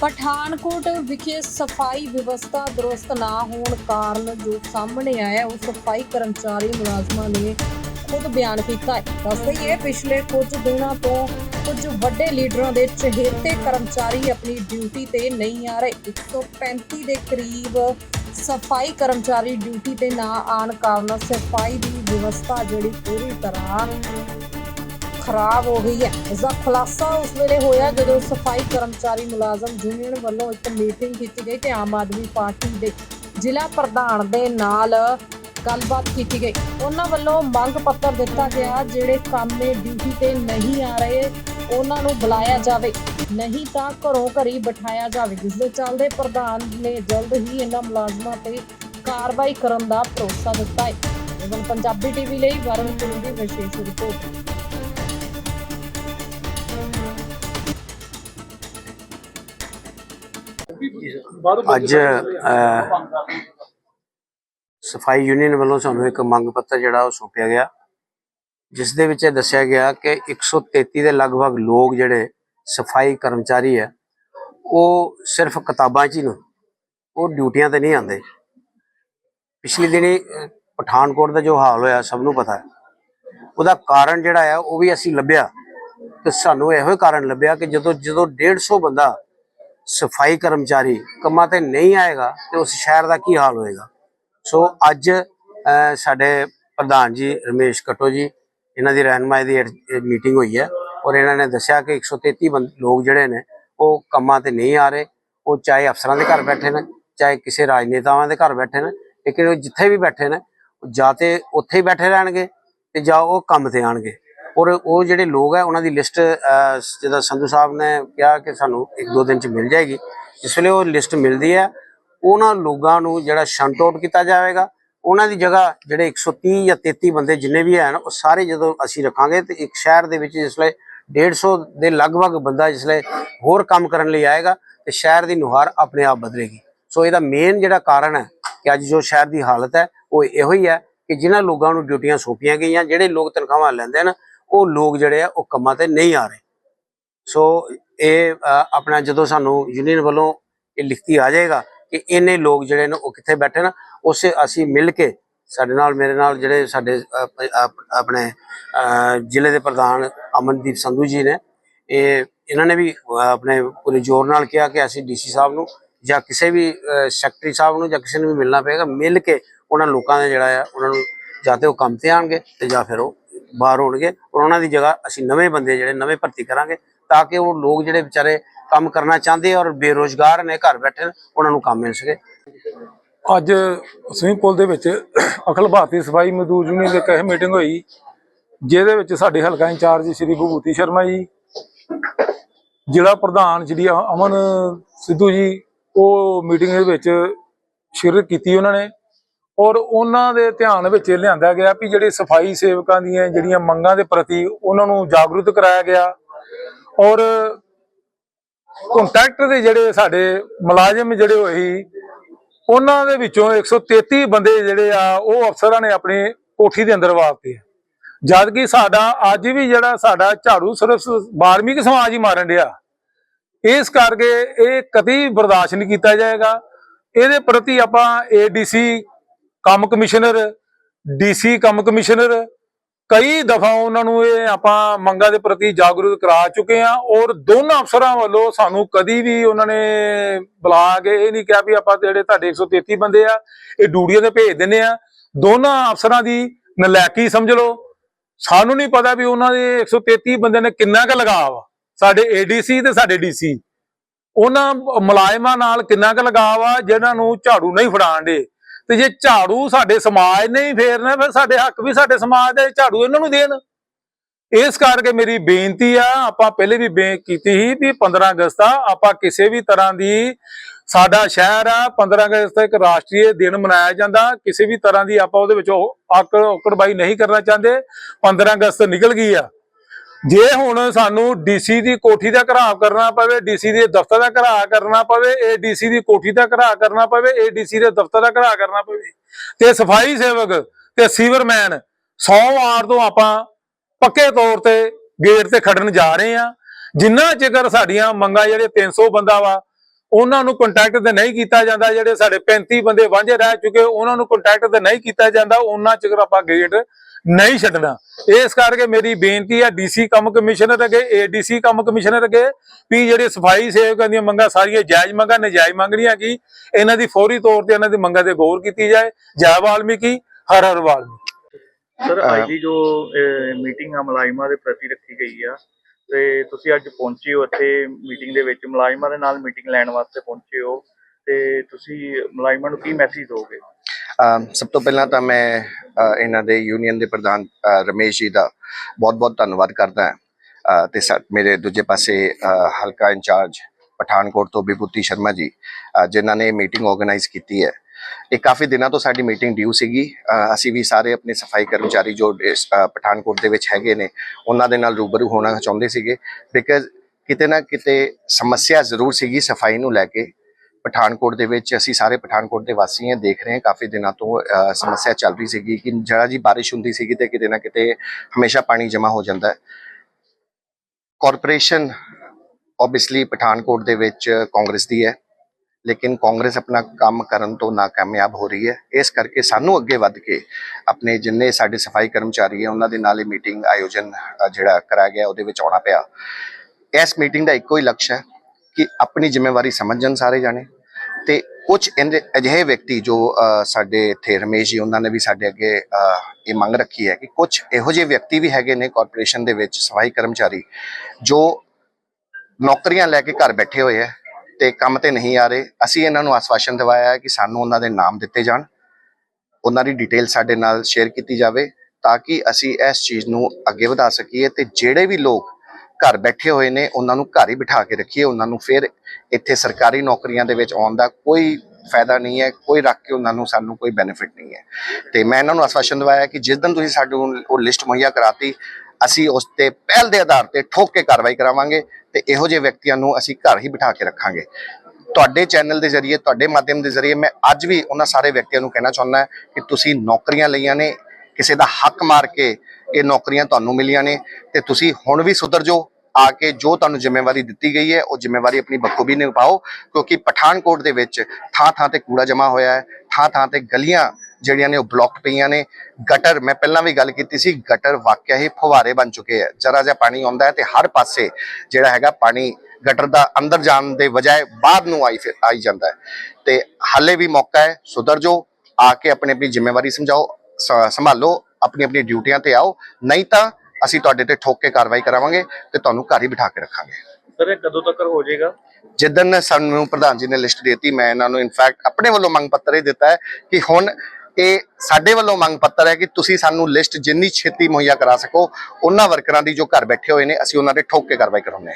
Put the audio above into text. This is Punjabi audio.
ਪਠਾਨਕੋਟ ਵਿਖੇ ਸਫ਼ਾਈ ਵਿਵਸਥਾ ਦਰੁਸਤ ਨਾ ਹੋਣ ਕਾਰਨ ਜੋ ਸਾਹਮਣੇ ਆਇਆ, ਉਹ ਸਫ਼ਾਈ ਕਰਮਚਾਰੀ ਮੁਲਾਜ਼ਮਾਂ ਨੇ ਖੁਦ ਬਿਆਨ ਕੀਤਾ ਹੈ। ਦੱਸਦੇ ਹੀ ਇਹ ਪਿਛਲੇ ਕੁਝ ਦਿਨਾਂ ਤੋਂ ਕੁਝ ਵੱਡੇ ਲੀਡਰਾਂ ਦੇ ਚਹੇਤੇ ਕਰਮਚਾਰੀ ਆਪਣੀ ਡਿਊਟੀ ਤੇ ਨਹੀਂ ਆ ਰਹੇ। 135 ਦੇ ਕਰੀਬ ਸਫ਼ਾਈ ਕਰਮਚਾਰੀ ਡਿਊਟੀ ਤੇ ਨਾ ਆਣ ਕਾਰਨ ਸਫ਼ਾਈ ਦੀ ਵਿਵਸਥਾ ਜਿਹੜੀ ਪੂਰੀ ਤਰ੍ਹਾਂ ਖਰਾਬ ਹੋ ਗਈ ਹੈ। ਇਸ ਦਾ ਖੁਲਾਸਾ ਉਸ ਵੇਲੇ ਹੋਇਆ ਜਦੋਂ ਸਫ਼ਾਈ ਕਰਮਚਾਰੀ ਮੁਲਾਜ਼ਮ ਯੂਨੀਅਨ ਵੱਲੋਂ ਇੱਕ ਮੀਟਿੰਗ ਕੀਤੀ ਗਈ ਤੇ ਆਮ ਆਦਮੀ ਪਾਰਟੀ ਦੇ ਜ਼ਿਲ੍ਹਾ ਪ੍ਰਧਾਨ ਦੇ ਨਾਲ ਗੱਲਬਾਤ ਕੀਤੀ ਗਈ। ਉਹਨਾਂ ਵੱਲੋਂ ਮੰਗ ਪੱਤਰ ਦਿੱਤਾ ਗਿਆ, ਜਿਹੜੇ ਕਾਮੇ ਡਿਊਟੀ ਤੇ ਨਹੀਂ ਆ ਰਹੇ, ਉਹਨਾਂ ਨੂੰ ਬੁਲਾਇਆ ਜਾਵੇ। ਨਹੀਂ ਤਾਂ ਘਰੋਂ ਘਰੀ ਬਿਠਾਇਆ ਜਾਵੇ। ਜਿਸ ਦੇ ਚੱਲਦੇ ਪ੍ਰਧਾਨ ਨੇ ਜਲਦ ਹੀ ਇਹਨਾਂ ਮੁਲਾਜ਼ਮਾਂ ਤੇ ਕਾਰਵਾਈ ਕਰਨ ਦਾ ਭਰੋਸਾ ਦਿੱਤਾ ਹੈ। ਇਵਨ ਪੰਜਾਬੀ ਟੀਵੀ ਲਈ ਵਰਨ ਪੁਰੀ ਦੀ ਵਿਸ਼ੇਸ਼ ਰਿਪੋਰਟ। ਅੱਜ ਸਫ਼ਾਈ ਯੂਨੀਅਨ ਵੱਲੋਂ ਸਾਨੂੰ ਇੱਕ ਮੰਗ ਪੱਤਰ ਜਿਹੜਾ ਉਹ ਸੌਂਪਿਆ ਗਿਆ ਜਿਸ ਦੇ ਵਿੱਚ ਇਹ ਦੱਸਿਆ ਗਿਆ ਕਿ 133 ਦੇ ਲਗਭਗ ਲੋਕ ਜਿਹੜੇ ਸਫ਼ਾਈ ਕਰਮਚਾਰੀ ਹੈ ਉਹ ਸਿਰਫ ਕਿਤਾਬਾਂ 'ਚ ਹੀ ਨੇ ਉਹ ਡਿਊਟੀਆਂ ਤੇ ਨਹੀਂ ਆਉਂਦੇ। ਪਿਛਲੇ ਦਿਨੀ ਪਠਾਨਕੋਟ ਦਾ ਜੋ ਹਾਲ ਹੋਇਆ ਸਭ ਨੂੰ ਪਤਾ ਹੈ। ਉਹਦਾ ਕਾਰਨ ਜਿਹੜਾ ਹੈ ਉਹ ਵੀ ਅਸੀਂ ਲੱਭਿਆ ਤੇ ਸਾਨੂੰ ਇਹੋ ਹੀ ਕਾਰਨ ਲੱਭਿਆ ਕਿ ਜਦੋਂ ਜਦੋਂ 150 ਬੰਦਾ ਸਫ਼ਾਈ ਕਰਮਚਾਰੀ ਕੰਮਾਂ ਤੇ ਨਹੀਂ ਆਏਗਾ ਤੇ ਉਸ ਸ਼ਹਿਰ ਦਾ ਕੀ ਹਾਲ ਹੋਏਗਾ? ਸੋ ਅੱਜ ਸਾਡੇ ਪ੍ਰਧਾਨ ਜੀ ਰਮੇਸ਼ ਕਟੋ ਜੀ, ਇਹਨਾਂ ਦੀ ਰਹਿਨਮਾਈ ਦੀ ਮੀਟਿੰਗ ਹੋਈ ਹੈ ਔਰ ਇਹਨਾਂ ਨੇ ਦੱਸਿਆ ਕਿ 133 ਬੰਦ, ਲੋਕ ਜਿਹੜੇ ਨੇ, ਉਹ ਕੰਮਾਂ ਤੇ ਨਹੀਂ ਆ ਰਹੇ। ਉਹ ਚਾਹੇ ਅਫਸਰਾਂ ਦੇ ਘਰ ਬੈਠੇ ਨੇ, ਚਾਹੇ ਕਿਸੇ ਰਾਜਨੇਤਾਵਾਂ ਦੇ ਘਰ ਬੈਠੇ ਨੇ, ਲੇਕਿਨ ਉਹ ਜਿੱਥੇ ਵੀ ਬੈਠੇ ਨੇ ਜਾਂ ਤੇ ਉੱਥੇ ਹੀ ਬੈਠੇ ਰਹਿਣਗੇ ਤੇ ਜਾਂ ਉਹ ਕੰਮ ਤੇ ਆਣਗੇ। ਔਰ ਉਹ ਜਿਹੜੇ ਲੋਕ ਹੈ ਉਹਨਾਂ ਦੀ ਲਿਸਟ ਜਿਹਦਾ ਸੰਧੂ ਸਾਹਿਬ ਨੇ ਕਿਹਾ ਕਿ ਸਾਨੂੰ ਇੱਕ ਦੋ ਦਿਨ ਚ ਮਿਲ ਜਾਏਗੀ। ਜਿਸ ਵੇਲੇ ਉਹ ਲਿਸਟ ਮਿਲਦੀ ਹੈ ਉਹਨਾਂ ਲੋਕਾਂ ਨੂੰ ਜਿਹੜਾ ਸ਼ੰਟ ਆਊਟ ਕੀਤਾ ਜਾਵੇਗਾ। ਉਹਨਾਂ ਦੀ ਜਗ੍ਹਾ ਜਿਹੜੇ 130 ਜਾਂ 33 ਬੰਦੇ ਜਿੰਨੇ ਵੀ ਹਨ ਉਹ ਸਾਰੇ ਜਦੋਂ ਅਸੀਂ ਰੱਖਾਂਗੇ ਤੇ ਇੱਕ ਸ਼ਹਿਰ ਦੇ ਵਿੱਚ ਜਿਸ ਵੇਲੇ 150 ਦੇ ਲਗਭਗ ਬੰਦਾ ਜਿਸ ਵੇਲੇ ਹੋਰ ਕੰਮ ਕਰਨ ਲਈ ਆਏਗਾ, ਤੇ ਸ਼ਹਿਰ ਦੀ ਨੁਹਾਰ ਆਪਣੇ ਆਪ ਬਦਲੇਗੀ। ਸੋ ਇਹਦਾ ਮੇਨ ਜਿਹੜਾ ਕਾਰਨ ਹੈ ਕਿ ਅੱਜ ਜੋ ਸ਼ਹਿਰ ਦੀ ਹਾਲਤ ਹੈ, ਉਹ ਇਹੋ ਹੀ ਹੈ ਕਿ ਜਿਨ੍ਹਾਂ ਲੋਕਾਂ ਨੂੰ ਡਿਊਟੀਆਂ ਸੌਂਪੀਆਂ ਗਈਆਂ, ਜਿਹੜੇ ਲੋਕ ਤਨਖਾਹਾਂ ਲੈਂਦੇ ਨੇ ਉਹ ਲੋਕ ਜਿਹੜੇ ਆ, ਉਹ ਕੰਮਾਂ ਤੇ ਨਹੀਂ ਆ ਰਹੇ। ਸੋ ਇਹ ਆਪਣਾ ਜਦੋਂ ਸਾਨੂੰ ਯੂਨੀਅਨ ਵੱਲੋਂ ਇਹ ਲਿਖਤੀ ਆ ਜਾਏਗਾ ਕਿ ਇਹਨੇ ਲੋਕ ਜਿਹੜੇ ਨੇ ਉਹ ਕਿੱਥੇ ਬੈਠੇ ਨੇ, ਉਸੇ ਅਸੀਂ ਮਿਲ ਕੇ ਸਾਡੇ ਨਾਲ, ਮੇਰੇ ਨਾਲ ਜਿਹੜੇ ਸਾਡੇ ਆਪਣੇ ਜ਼ਿਲ੍ਹੇ ਦੇ ਪ੍ਰਧਾਨ ਅਮਨਦੀਪ ਸੰਧੂ ਜੀ ਨੇ, ਇਹ, ਇਹਨਾਂ ਨੇ ਵੀ ਆਪਣੇ ਪੂਰੇ ਜ਼ੋਰ ਨਾਲ ਕਿਹਾ ਕਿ ਅਸੀਂ ਡੀਸੀ ਸਾਹਿਬ ਨੂੰ ਜਾਂ ਕਿਸੇ ਵੀ ਸੈਕਟਰੀ ਸਾਹਿਬ ਨੂੰ ਜਾਂ ਕਿਸੇ ਨੂੰ ਵੀ ਮਿਲਣਾ ਪਏਗਾ, ਮਿਲ ਕੇ ਉਹਨਾਂ ਲੋਕਾਂ ਦਾ ਜਿਹੜਾ ਆ, ਉਹਨਾਂ ਨੂੰ ਜਾਂ ਤੇ ਉਹ ਕੰਮ ਤੇ ਆਣਗੇ ਤੇ ਜਾਂ ਫਿਰ ਉਹ ਬਾਹਰ ਹੋਣਗੇ ਔਰ ਉਹਨਾਂ ਦੀ ਜਗ੍ਹਾ ਅਸੀਂ ਨਵੇਂ ਬੰਦੇ ਜਿਹੜੇ ਨਵੇਂ ਭਰਤੀ ਕਰਾਂਗੇ ਤਾਂ ਕਿ ਉਹ ਲੋਕ ਜਿਹੜੇ ਵਿਚਾਰੇ ਕੰਮ ਕਰਨਾ ਚਾਹੁੰਦੇ ਔਰ ਬੇਰੋਜ਼ਗਾਰ ਨੇ, ਘਰ ਬੈਠੇ ਉਹਨਾਂ ਨੂੰ ਕੰਮ ਮਿਲ ਸਕੇ। ਅੱਜ ਸਵਿਮਿੰਗ ਪੂਲ ਦੇ ਵਿੱਚ ਅਖਿਲ ਭਾਰਤੀ ਸਫ਼ਾਈ ਮਜ਼ਦੂਰ ਯੂਨੀਅਨ ਦੀ ਇੱਕ ਮੀਟਿੰਗ ਹੋਈ, ਜਿਹਦੇ ਵਿੱਚ ਸਾਡੇ ਹਲਕਾ ਇੰਚਾਰਜ ਸ਼੍ਰੀ ਵਿਭੂਤੀ ਸ਼ਰਮਾ ਜੀ, ਜ਼ਿਲ੍ਹਾ ਪ੍ਰਧਾਨ ਜਿਹੜੀ ਅ- ਅਮਨ ਸਿੱਧੂ ਜੀ, ਉਹ ਮੀਟਿੰਗ ਦੇ ਵਿੱਚ ਸ਼ਿਰਕਤ ਕੀਤੀ ਉਹਨਾਂ ਨੇ। ਔਰ ਉਹਨਾਂ ਦੇ ਧਿਆਨ ਵਿੱਚ ਇਹ ਲਿਆਂਦਾ ਗਿਆ ਵੀ ਜਿਹੜੇ ਸਫ਼ਾਈ ਸੇਵਕਾਂ ਦੀਆਂ ਜਿਹੜੀਆਂ ਮੰਗਾਂ ਦੇ ਪ੍ਰਤੀ ਉਹਨਾਂ ਨੂੰ ਜਾਗਰੂਕ ਕਰਾਇਆ ਗਿਆ। ਔਰ ਕੰਟਰੈਕਟ ਦੇ ਜਿਹੜੇ ਸਾਡੇ ਮੁਲਾਜ਼ਮ ਜਿਹੜੇ ਹੋਏ ਸੀ, ਉਹਨਾਂ ਦੇ ਵਿੱਚੋਂ 133 ਬੰਦੇ ਜਿਹੜੇ ਆ, ਉਹ ਅਫਸਰਾਂ ਨੇ ਆਪਣੀ ਕੋਠੀ ਦੇ ਅੰਦਰ ਵਾਪਤੇ ਆ। ਜਦ ਕਿ ਸਾਡਾ ਅੱਜ ਵੀ ਜਿਹੜਾ ਸਾਡਾ ਝਾੜੂ ਸਿਰਫ ਬਾਰਮੀਕ ਸਮਾਜ ਹੀ ਮਾਰਨ ਰਿਹਾ ਇਸ ਕਰਕੇ ਇਹ ਕਦੀ ਬਰਦਾਸ਼ਤ ਨਹੀਂ ਕੀਤਾ ਜਾਏਗਾ। ਇਹਦੇ ਪ੍ਰਤੀ ਆਪਾਂ ਏਡੀਸੀ ਕੰਮ ਕਮਿਸ਼ਨਰ ਡੀਸੀ ਕੰਮ ਕਮਿਸ਼ਨਰ, ਕਈ ਦਫਾ ਉਹਨਾਂ ਨੂੰ ਇਹ ਆਪਾਂ ਮੰਗਾਂ ਦੇ ਪ੍ਰਤੀ ਜਾਗਰੂਕ ਕਰਾ ਚੁੱਕੇ ਆ ਔਰ ਦੋਨਾਂ ਅਫਸਰਾਂ ਵੱਲੋਂ ਸਾਨੂੰ ਕਦੀ ਵੀ ਉਹਨਾਂ ਨੇ ਬੁਲਾ ਕੇ ਇਹ ਨਹੀਂ ਕਿਹਾ ਵੀ ਆਪਾਂ ਜਿਹੜੇ ਤੁਹਾਡੇ 133 ਬੰਦੇ ਆ, ਇਹ ਡਿਊਟੀਆਂ ਤੇ ਭੇਜ ਦਿੰਨੇ ਆ। ਦੋਨਾਂ ਅਫਸਰਾਂ ਦੀ ਨਲਾਇਕੀ ਸਮਝ ਲਓ। ਸਾਨੂੰ ਨਹੀਂ ਪਤਾ ਵੀ ਉਹਨਾਂ ਦੇ 133 ਬੰਦੇ ਨੇ ਕਿੰਨਾ ਕੁ ਲਗਾਵ ਆ। ਸਾਡੇ ਏਡੀਸੀ ਤੇ ਸਾਡੇ ਡੀਸੀ ਉਹਨਾਂ ਮੁਲਾਜ਼ਮਾਂ ਨਾਲ ਕਿੰਨਾ ਕੁ ਲਗਾਵ ਆ, ਜਿਹਨਾਂ ਨੂੰ ਝਾੜੂ ਨਹੀਂ ਫੜਾਣ ਦੇ। ਤੇ ਜੇ ਝਾੜੂ ਸਾਡੇ ਸਮਾਜ ਨੇ ਹੀ ਫੇਰਨਾ, ਫਿਰ ਸਾਡੇ ਹੱਕ ਵੀ ਸਾਡੇ ਸਮਾਜ ਦੇ ਝਾੜੂ ਇਹਨਾਂ ਨੂੰ ਦੇਣ। ਇਸ ਕਰਕੇ ਮੇਰੀ ਬੇਨਤੀ ਆ, ਆਪਾਂ ਪਹਿਲੇ ਵੀ ਬੇਨਤੀ ਕੀਤੀ ਸੀ ਵੀ 15 ਅਗਸਤ ਆ, ਆਪਾਂ ਕਿਸੇ ਵੀ ਤਰ੍ਹਾਂ ਦੀ ਸਾਡਾ ਸ਼ਹਿਰ ਆ 15 ਅਗਸਤ ਇੱਕ ਰਾਸ਼ਟਰੀ ਦਿਨ ਮਨਾਇਆ ਜਾਂਦਾ। ਕਿਸੇ ਵੀ ਤਰ੍ਹਾਂ ਦੀ ਆਪਾਂ ਉਹਦੇ ਵਿੱਚ ਉਹ ਆਕੜ ਔਕੜਬਾਈ ਨਹੀਂ ਕਰਨਾ ਚਾਹੁੰਦੇ। 15 ਅਗਸਤ ਨਿਕਲ ਗਈ ਆ। ਜੇ ਹੁਣ ਸਾਨੂੰ ਡੀਸੀ ਦੀ ਕੋਠੀ ਦਾ ਘਰਾਵ ਕਰਨਾ ਪਵੇ, ਡੀਸੀ ਦੇ ਦਫ਼ਤਰ ਦਾ ਘਰਾਵ ਕਰਨਾ ਪਵੇ, ਇਹ ਡੀਸੀ ਦੀ ਕੋਠੀ ਦਾ ਘਰਾਵ ਕਰਨਾ ਪਵੇ, ਇਹ ਡੀਸੀ ਦੇ ਦਫ਼ਤਰ ਦਾ ਘਰਾਵ ਕਰਨਾ ਪਵੇ, ਤੇ ਸਫ਼ਾਈ ਸੇਵਕ ਤੇ ਸੀਵਰਮੈਨ ਸੋਮਵਾਰ ਤੋਂ ਆਪਾਂ ਪੱਕੇ ਤੌਰ ਤੇ ਗੇਟ ਤੇ ਖੜਨ ਜਾ ਰਹੇ ਆ ਜਿੰਨਾ ਚਿਰ ਸਾਡੀਆਂ ਮੰਗਾਂ ਜਿਹੜੇ 300 ਬੰਦਾ ਵਾ, ਉਹਨਾਂ ਨੂੰ ਕੰਟੈਕਟ ਤੇ ਨਹੀਂ ਕੀਤਾ ਜਾਂਦਾ, ਜਿਹੜੇ ਸਾਡੇ 35 ਬੰਦੇ ਵਾਂਝੇ ਰਹਿ ਚੁੱਕੇ, ਉਹਨਾਂ ਨੂੰ ਕੰਟੈਕਟ ਤੇ ਨਹੀਂ ਕੀਤਾ ਜਾਂਦਾ, ਉਹਨਾਂ ਚਿਰ ਆਪਾਂ ਗੇਟ ਨਹੀਂ ਛੱਡਣਾ। ਇਸ ਕਰਕੇ ਮੇਰੀ ਬੇਨਤੀ ਹੈ ਡੀਸੀ ਕੰਮ ਕਮਿਸ਼ਨਰ ਅੱਗੇ ਏਡੀਸੀ ਕੰਮ ਕਮਿਸ਼ਨਰ ਅੱਗੇ, ਵੀ ਜਿਹੜੇ ਸਫ਼ਾਈ ਸੇਵਕਾਂ ਦੀਆਂ ਮੰਗਾਂ, ਸਾਰੀਆਂ ਜਾਇਜ਼ ਮੰਗਾਂ, ਨਜਾਇਜ਼ ਮੰਗਣੀਆਂ ਕੀ, ਇਹਨਾਂ ਦੀ ਫੌਰੀ ਤੌਰ ਤੇ ਇਹਨਾਂ ਦੀ ਮੰਗਾਂ ਤੇ ਗੌਰ ਕੀਤੀ ਜਾਏ। ਜੈ ਵਾਲਮੀਕੀ, ਹਰ ਹਰ ਵਾਲਮੀਕੀ। ਸਰ ਅੱਜ ਦੀ ਜੋ ਮੀਟਿੰਗ ਆ ਮੁਲਾਜ਼ਮਾਂ ਦੇ ਪ੍ਰਤੀ ਰੱਖੀ ਗਈ ਆ, ਤੇ ਤੁਸੀਂ ਅੱਜ ਪਹੁੰਚੇ ਹੋ ਇੱਥੇ ਮੀਟਿੰਗ ਦੇ ਵਿੱਚ। ਮੁਲਾਜ਼ਮਾਂ ਦੇ ਨਾਲ ਮੀਟਿੰਗ ਲੈਣ ਵਾਸਤੇ ਪਹੁੰਚੇ ਹੋ। ਤੇ ਤੁਸੀਂ ਮੁਲਾਜ਼ਮਾਂ ਨੂੰ ਕੀ ਮੈਸੇਜ ਦਿਓਗੇ ਸਭ ਤੋਂ ਪਹਿਲਾਂ ਤਾਂ ਮੈਂ ਇਹਨਾਂ ਦੇ ਯੂਨੀਅਨ ਦੇ ਪ੍ਰਧਾਨ ਰਮੇਸ਼ ਜੀ ਦਾ ਬਹੁਤ-ਬਹੁਤ ਧੰਨਵਾਦ ਕਰਦਾ ਹਾਂ। ਅ, ਤੇ ਮੇਰੇ ਦੂਜੇ ਪਾਸੇ ਹਲਕਾ ਇੰਚਾਰਜ ਪਠਾਨਕੋਟ ਤੋਂ ਵਿਭੂਤੀ ਸ਼ਰਮਾ ਜੀ ਅ, ਜਿਨ੍ਹਾਂ ਨੇ ਮੀਟਿੰਗ ਆਰਗੇਨਾਈਜ਼ ਕੀਤੀ ਹੈ। ਇਹ ਕਾਫੀ ਦਿਨਾਂ ਤੋਂ ਸਾਡੀ ਮੀਟਿੰਗ ਡਿਊ ਸੀਗੀ। ਅਸੀਂ ਵੀ ਸਾਰੇ ਆਪਣੇ ਸਫ਼ਾਈ ਕਰਮਚਾਰੀ ਜੋ ਪਠਾਨਕੋਟ ਦੇ ਵਿੱਚ ਹੈਗੇ ਨੇ ਉਹਨਾਂ ਦੇ ਨਾਲ ਰੂਬਰੂ ਹੋਣਾ ਚਾਹੁੰਦੇ ਸੀਗੇ। ਬਿਕਾਜ਼ ਕਿਤੇ ਨਾ ਕਿਤੇ ਸਮੱਸਿਆ ਜ਼ਰੂਰ ਸੀਗੀ ਸਫ਼ਾਈ ਨੂੰ ਲੈ ਕੇ। ਪਠਾਨਕੋਟ ਦੇ ਵਿੱਚ ਅਸੀਂ ਸਾਰੇ ਪਠਾਨਕੋਟ ਦੇ ਵਾਸੀ ਹਾਂ, ਦੇਖ ਰਹੇ ਹਾਂ, ਕਾਫੀ ਦਿਨਾਂ ਤੋਂ ਸਮੱਸਿਆ ਚੱਲ ਰਹੀ ਸੀਗੀ ਕਿ ਜਰਾ ਜੀ ਬਾਰਿਸ਼ ਹੁੰਦੀ ਸੀਗੀ ਤੇ ਕਿਤੇ ਨਾ ਕਿਤੇ ਹਮੇਸ਼ਾ ਪਾਣੀ ਜਮ੍ਹਾਂ ਹੋ ਜਾਂਦਾ ਹੈ। ਕਾਰਪੋਰੇਸ਼ਨ ਆਬਵੀਅਸਲੀ ਪਠਾਨਕੋਟ ਦੇ ਵਿੱਚ ਕਾਂਗਰਸ ਦੀ ਹੈ, ਲੇਕਿਨ ਕਾਂਗਰਸ ਆਪਣਾ ਕੰਮ ਕਰਨ ਤੋਂ ਨਾਕਾਮਯਾਬ ਹੋ ਰਹੀ ਹੈ। ਇਸ ਕਰਕੇ ਸਾਨੂੰ ਅੱਗੇ ਵੱਧ ਕੇ ਆਪਣੇ ਜਿੰਨੇ ਸਾਡੇ ਸਫ਼ਾਈ ਕਰਮਚਾਰੀ ਹੈ, ਉਹਨਾਂ ਦੇ ਨਾਲ ਇਹ ਮੀਟਿੰਗ ਆਯੋਜਨ ਜਿਹੜਾ ਕਰਾਇਆ ਗਿਆ, ਉਹਦੇ ਵਿੱਚ ਆਉਣਾ ਪਿਆ। ਇਸ ਮੀਟਿੰਗ ਦਾ ਇੱਕੋ ਹੀ ਲਕਸ਼ ਹੈ ਕਿ ਆਪਣੀ ਜ਼ਿੰਮੇਵਾਰੀ ਸਮਝਣ ਸਾਰੇ ਜਾਣੇ ਤੇ ਕੁਝ ਇਹਦੇ ਅਜਿਹੇ ਵਿਅਕਤੀ ਜੋ ਸਾਡੇ ਇੱਥੇ ਰਮੇਸ਼ ਜੀ, ਉਹਨਾਂ ਨੇ ਵੀ ਸਾਡੇ ਅੱਗੇ ਇਹ ਮੰਗ ਰੱਖੀ ਹੈ ਕਿ ਕੁਝ ਇਹੋ ਜਿਹੇ ਵਿਅਕਤੀ ਵੀ ਹੈਗੇ ਨੇ ਕਾਰਪੋਰੇਸ਼ਨ ਦੇ ਵਿੱਚ, ਸਫ਼ਾਈ ਕਰਮਚਾਰੀ, ਜੋ ਨੌਕਰੀਆਂ ਲੈ ਕੇ ਘਰ ਬੈਠੇ ਹੋਏ ਹੈ ਤੇ ਕੰਮ ਤੇ ਨਹੀਂ ਆ ਰਹੇ। ਅਸੀਂ ਇਹਨਾਂ ਨੂੰ ਆਸਵਾਸ਼ਨ ਦਿਵਾਇਆ ਹੈ ਕਿ ਸਾਨੂੰ ਉਹਨਾਂ ਦੇ ਨਾਮ ਦਿੱਤੇ ਜਾਣ। ਉਹਨਾਂ ਦੀ ਡਿਟੇਲ ਸਾਡੇ ਨਾਲ ਸ਼ੇਅਰ ਕੀਤੀ ਜਾਵੇ ਤਾਂ ਕਿ ਅਸੀਂ ਇਸ ਚੀਜ਼ ਨੂੰ ਅੱਗੇ ਵਧਾ ਸਕੀਏ ਤੇ ਜਿਹੜੇ ਵੀ ਲੋਕ ਘਰ ਬੈਠੇ ਹੋਏ ਨੇ, ਉਹਨਾਂ ਨੂੰ ਘਰ ਹੀ ਬਿਠਾ ਕੇ ਰੱਖੀਏ, ਉਹਨਾਂ ਨੂੰ ਫਿਰ ਇੱਥੇ ਸਰਕਾਰੀ ਨੌਕਰੀਆਂ ਦੇ ਵਿੱਚ ਆਉਣ ਦਾ ਕੋਈ ਫਾਇਦਾ ਨਹੀਂ ਹੈ, ਕੋਈ ਰੱਖ ਕੇ ਉਹਨਾਂ ਨੂੰ ਸਾਨੂੰ ਕੋਈ ਬੈਨੀਫਿਟ ਨਹੀਂ ਹੈ। ਤੇ ਮੈਂ ਇਹਨਾਂ ਨੂੰ ਆਸਵਾਸ਼ਨ ਦਿਵਾਇਆ ਕਿ ਜਿਸ ਦਿਨ ਤੁਸੀਂ ਸਾਨੂੰ ਉਹ ਲਿਸਟ ਮੁਹੱਈਆ ਕਰਾਤੀ, ਅਸੀਂ ਉਸ ਤੇ ਪਹਿਲ ਦੇ ਆਧਾਰ ਤੇ ਠੋਕ ਕੇ ਕਾਰਵਾਈ ਕਰਾਵਾਂਗੇ ਤੇ ਇਹੋ ਜਿਹੇ ਵਿਅਕਤੀਆਂ ਨੂੰ ਅਸੀਂ ਘਰ ਹੀ ਬਿਠਾ ਕੇ ਰੱਖਾਂਗੇ। ਤੁਹਾਡੇ ਚੈਨਲ ਦੇ ਜ਼ਰੀਏ, ਤੁਹਾਡੇ ਮਾਧਿਅਮ ਦੇ ਜ਼ਰੀਏ ਮੈਂ ਅੱਜ ਵੀ ਉਹਨਾਂ ਸਾਰੇ ਵਿਅਕਤੀਆਂ ਨੂੰ ਕਹਿਣਾ ਚਾਹੁੰਦਾ ਕਿ ਤੁਸੀਂ ਨੌਕਰੀਆਂ ਲਈਆਂ ਨੇ, ਕਿਸੇ ਦਾ ਹੱਕ ਮਾਰ ਕੇ ਇਹ ਨੌਕਰੀਆਂ ਤੁਹਾਨੂੰ ਮਿਲੀਆਂ ਨੇ ਤੇ ਤੁਸੀਂ ਹੁਣ ਵੀ ਸੁਧਰ ਜਾਓ ਆ ਕੇ ਜੋ ਤੁਹਾਨੂੰ ਜ਼ਿੰਮੇਵਾਰੀ ਦਿੱਤੀ ਗਈ ਹੈ, ਉਹ ਜ਼ਿੰਮੇਵਾਰੀ ਆਪਣੀ ਬਖੂਬੀ ਨਿਭਾਓ, ਕਿਉਂਕਿ ਪਠਾਨਕੋਟ ਦੇ ਵਿੱਚ ਥਾਂ ਥਾਂ ਤੇ ਕੂੜਾ ਜਮਾ ਹੋਇਆ ਹੈ ਥਾਂ ਥਾਂ ਤੇ ਗਲੀਆਂ ਜਿਹੜੀਆਂ ਨੇ ਉਹ ਬਲੌਕ ਪਈਆਂ ਨੇ। ਗਟਰ, ਮੈਂ ਪਹਿਲਾਂ ਵੀ ਗੱਲ ਕੀਤੀ ਸੀ, ਗਟਰ ਵਾਕਿਆ ਹੀ ਫੁਹਾਰੇ ਬਣ ਚੁੱਕੇ ਹੈ। ਜਰਾ ਜਿਹਾ ਪਾਣੀ ਆਉਂਦਾ ਹੈ ਤੇ ਹਰ ਪਾਸੇ ਜਿਹੜਾ ਹੈਗਾ ਪਾਣੀ ਗਟਰ ਦਾ ਅੰਦਰ ਜਾਣ ਦੇ ਬਜਾਏ ਬਾਹਰ ਨੂੰ ਆਈ ਫਿਰ, ਆਈ ਜਾਂਦਾ ਹੈ। ਤੇ ਹਾਲੇ ਵੀ ਮੌਕਾ ਹੈ, ਸੁਧਰ ਜੋ ਆ ਕੇ ਆਪਣੀ ਆਪਣੀ ਜ਼ਿੰਮੇਵਾਰੀ ਸਮਝਾਓ ਸੰਭਾਲੋ ਆਪਣੀ ਆਪਣੀ ਡਿਊਟੀਆਂ ਤੇ ਆਓ। ਨਹੀਂ ਤਾਂ ਅਸੀਂ ਤੁਹਾਡੇ ਤੇ ਠੋਕ ਕੇ ਕਾਰਵਾਈ ਕਰਾਵਾਂਗੇ ਤੇ ਤੁਹਾਨੂੰ ਘਰ ਹੀ ਬਿਠਾ ਕੇ ਰੱਖਾਂਗੇ। ਸਰ ਇਹ ਕਦੋਂ ਤੱਕ ਹੋ ਜਾਏਗਾ? ਜਿੱਦਨ ਸਾਨੂੰ ਪ੍ਰਧਾਨ ਜੀ ਨੇ ਲਿਸਟ ਦਿੱਤੀ ਮੈਂ ਇਹਨਾਂ ਨੂੰ ਇਨਫੈਕਟ ਆਪਣੇ ਵੱਲੋਂ ਮੰਗ ਪੱਤਰ ਇਹ ਦਿੱਤਾ ਹੈ ਕਿ ਹੁਣ ਇਹ ਸਾਡੇ ਵੱਲੋਂ ਮੰਗ ਪੱਤਰ ਹੈ ਕਿ ਤੁਸੀਂ ਸਾਨੂੰ ਲਿਸਟ ਜਿੰਨੀ ਛੇਤੀ ਮੁਹੱਈਆ ਕਰਾ ਸਕੋ ਉਹਨਾਂ ਵਰਕਰਾਂ ਦੀ ਜੋ ਘਰ ਬੈਠੇ ਹੋਏ ਨੇ ਅਸੀਂ ਉਹਨਾਂ ਤੇ ਠੋਕ ਕੇ ਕਾਰਵਾਈ ਕਰਾਉਂਦੇ ਹਾਂ।